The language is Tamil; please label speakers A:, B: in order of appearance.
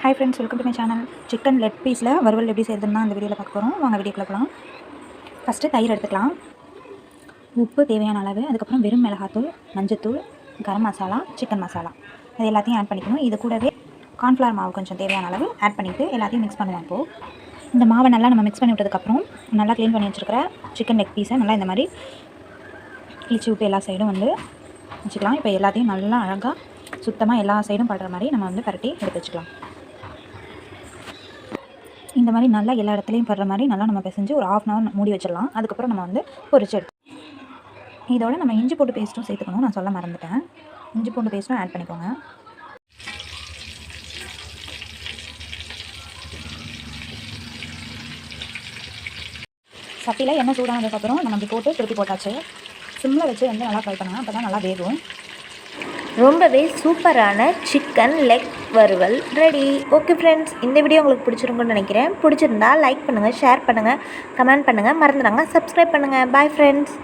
A: Hi friends welcome to my channel chicken leg பீஸில் வறுவல் எப்படி செய்யறதுன்னு தான் இந்த வீடியோவில் பார்க்க போகிறோம் வாங்க வீடியோக்குள்ள போகலாம் ஃபஸ்ட்டு தயிர் எடுத்துக்கலாம். உப்பு தேவையான அளவு அதுக்கப்புறம் வெறும் மிளகாத்தூள் மஞ்சத்தூள் கரம் மசாலா சிக்கன் மசாலா. அது எல்லாத்தையும் ஆட் பண்ணிக்கணும். இது கூடவே கார்ன்ஃப்ளவர் மாவு கொஞ்சம் தேவையான அளவு ஆட் பண்ணிவிட்டு எல்லாத்தையும் மிக்ஸ் பண்ணுவோம் இப்போது இந்த மாவை நல்லா நம்ம மிக்ஸ் பண்ணி விட்டதுக்கப்புறம் நல்லா க்ளீன் பண்ணி வச்சுருக்கிற சிக்கன் லெக் பீஸை நல்லா இந்த மாதிரி கிழிச்சு விட்டு எல்லா சைடும் வந்து வச்சுக்கலாம். இப்போ எல்லாத்தையும் நல்லா அழகாக சுத்தமாக எல்லா சைடும் படுற மாதிரி நம்ம வந்து பரட்டி எடுத்து வச்சுக்கலாம். இந்த மாதிரி நல்லா எல்லா இடத்துலையும் படுற மாதிரி நல்லா நம்ம பிசைஞ்சு ஒரு ஆஃப் அன் ஹவர் மூடி வச்சிடலாம். அதுக்கப்புறம் நம்ம வந்து பொரிச்சு எடுத்து இதோட நம்ம இஞ்சி பூண்டு பேஸ்ட்டும் சேர்த்துக்கணும் நான் சொல்ல மறந்துட்டேன். இஞ்சி பூண்டு பேஸ்ட்டும் ஆட் பண்ணிக்கோங்க. சட்டியில் எண்ணெய் சூடானதுக்கப்புறம் நம்ம அப்படி போட்டு திருப்பி போட்டாச்சு. சிம்மில் வச்சு வந்து நல்லா ஃப்ரை பண்ணலாம். அப்போ தான் நல்லா வேகும்.
B: ரொம்பவே சூப்பரான சிக்கன் லெக் வறுவல். ரெடி ஓகே ஃப்ரெண்ட்ஸ் இந்த வீடியோ உங்களுக்கு பிடிச்சிருங்கன்னு நினைக்கிறேன். பிடிச்சிருந்தா லைக் பண்ணுங்கள் ஷேர் பண்ணுங்கள் கமெண்ட் பண்ணுங்கள் மறந்துடாங்க சப்ஸ்கிரைப் பண்ணுங்கள் பாய் ஃப்ரெண்ட்ஸ்